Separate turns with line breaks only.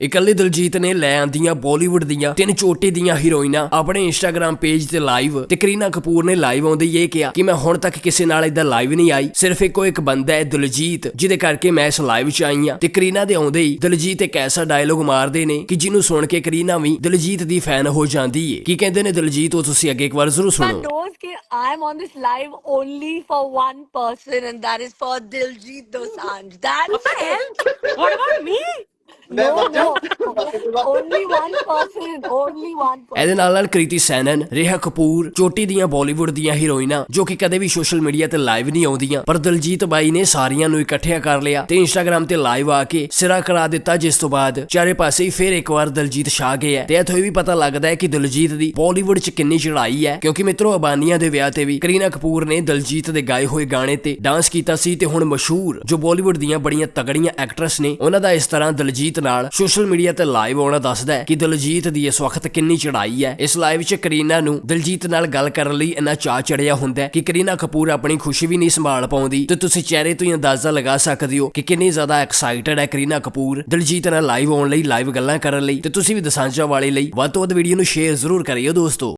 ਇਕੱਲੇ ਦਿਲਜੀਤ ਨੇ ਲੈ ਆਂਦੀਆਂ ਬਾਲੀਵੁੱਡ ਦੀਆਂ ਤਿੰਨ ਚੋਟੀ ਦੀਆਂ ਹੀਰੋਇਨਾਂ ਆਪਣੇ ਇੰਸਟਾਗ੍ਰam ਪੇਜ ਤੇ ਲਾਈਵ ਤੇ ਕਰੀਨਾ ਕਪੂਰ ਨੇ ਲਾਈਵ ਆਉਂਦੇ ਇਹ ਕਿਹਾ ਕਿ ਮੈਂ ਹੁਣ ਤੱਕ ਕਿਸੇ ਨਾਲ ਇਦਾਂ ਲਾਈਵ ਨਹੀਂ ਆਈ ਸਿਰਫ ਇੱਕੋ ਇੱਕ ਬੰਦਾ ਹੈ ਦਿਲਜੀਤ ਜਿਹਦੇ ਕਰਕੇ ਮੈਂ ਇਸ ਲਾਈਵ 'ਚ ਆਈ ਹਾਂ ਤੇ ਕਰੀਨਾ ਦੇ ਆਉਂਦੇ ਹੀ ਦਿਲਜੀਤ ਇੱਕ ਐਸਾ ਡਾਇਲੋਗ ਮਾਰਦੇ ਨੇ ਕਿ ਜਿਹਨੂੰ ਸੁਣ ਕੇ ਕਰੀਨਾ ਵੀ ਦਿਲਜੀਤ ਦੀ ਫੈਨ ਹੋ ਜਾਂਦੀ ਏ ਕੀ ਕਹਿੰਦੇ ਨੇ ਦਿਲਜੀਤ ਉਹ ਤੁਸੀਂ ਅੱਗੇ ਇੱਕ ਵਾਰ ਜ਼ਰੂਰ ਸੁਣੋ
knows that I'm on this live only for one person, and that is for Diljit Dosanjh. That's
What the
it.
hell? Não, não. Me?
No, no. only one
ਇਹਦੇ ਨਾਲ ਨਾਲ ਕ੍ਰਿਤੀ ਸੈਨਨ ਰੇਹਾ ਕਪੂਰ ਚੋਟੀ ਦੀਆਂ ਬਾਲੀਵੁੱਡ ਦੀਆਂ ਹੀਰੋਇਨਾਂ ਜੋ ਕਿ ਕਦੇ ਵੀ ਸੋਸ਼ਲ ਮੀਡੀਆ ਤੇ ਲਾਈਵ ਨਹੀਂ ਆਉਂਦੀਆਂ ਪਰ ਦਿਲਜੀਤ ਬਾਈ ਨੇ ਸਾਰੀਆਂ ਨੂੰ ਇਕੱਠਿਆ ਕਰ ਲਿਆ ਤੇ ਇੰਸਟਾਗ੍ਰam ਤੇ ਲਾਈਵ ਆ ਕੇ ਸਿਰਾ ਕਰਾ ਦਿੱਤਾ ਜਿਸ ਤੋਂ ਬਾਅਦ ਚਾਰੇ ਪਾਸੇ ਹੀ ਫੇਰ ਇੱਕ ਵਾਰ ਦਿਲਜੀਤ ਛਾ ਗਿਆ ਤੇ ਇੱਥੋਂ ਵੀ ਪਤਾ ਲੱਗਦਾ ਹੈ ਕਿ ਦਲਜੀਤ ਦੀ ਬਾਲੀਵੁੱਡ 'ਚ ਕਿੰਨੀ ਚੜ੍ਹਾਈ ਹੈ ਕਿਉਂਕਿ ਮਿੱਤਰੋ ਅਬਾਨੀਆਂ ਦੇ ਵਿਆਹ ਤੇ ਵੀ ਕਰੀਨਾ ਕਪੂਰ ਨੇ ਦਲਜੀਤ ਦੇ ਗਾਏ ਹੋਏ ਗਾਣੇ ਤੇ ਡਾਂਸ ਕੀਤਾ ਸੀ ਤੇ ਹੁਣ ਮਸ਼ਹੂਰ ਜੋ ਬਾਲੀਵੁੱਡ ਦੀਆਂ ਬੜੀਆਂ ਤਗੜੀਆਂ ਐਕਟਰਸ ਨੇ ਉਹਨਾਂ ਦਾ ਇਸ ਤਰ੍ਹਾਂ ਦਲਜੀਤ ਨਾਲ ਸੋਸ਼ਲ ਮੀਡੀਆ ਤੇ ਲਾਈਵ ਆਉਣਾ ਦੱਸਦਾ ਕਿ ਦਿਲਜੀਤ ਦੀ ਇਸ ਵਕਤ ਕਿੰਨੀ ਚੜਾਈ ਹੈ। ਇਸ ਲਾਈਵ 'ਚ ਕਰੀਨਾ ਨੂੰ ਦਿਲਜੀਤ ਨਾਲ ਗੱਲ ਕਰਨ ਲਈ ਇੰਨਾ ਚਾਅ ਚੜਿਆ ਹੁੰਦਾ ਕਿ ਕਰੀਨਾ ਕਪੂਰ ਆਪਣੀ ਖੁਸ਼ੀ ਵੀ ਨਹੀਂ ਸੰਭਾਲ ਪਾਉਂਦੀ। ਤੇ ਤੁਸੀਂ ਚਿਹਰੇ ਤੋਂ ਹੀ ਅੰਦਾਜ਼ਾ ਲਗਾ ਸਕਦੇ ਹੋ ਕਿ ਕਿੰਨੀ ਜ਼ਿਆਦਾ ਐਕਸਾਈਟਡ ਹੈ ਕਰੀਨਾ ਕਪੂਰ ਦਿਲਜੀਤ ਨਾਲ ਲਾਈਵ ਆਉਣ ਲਈ ਲਾਈਵ ਗੱਲਾਂ ਕਰਨ ਲਈ। ਤੇ ਤੁਸੀਂ ਵੀ ਦਸਾਂਜਾ ਵਾਲੇ ਲਈ ਵੱਧ ਤੋਂ ਵੱਧ ਵੀਡੀਓ ਨੂੰ ਸ਼ੇਅਰ ਜ਼ਰੂਰ ਕਰਿਓ ਦੋਸਤੋ।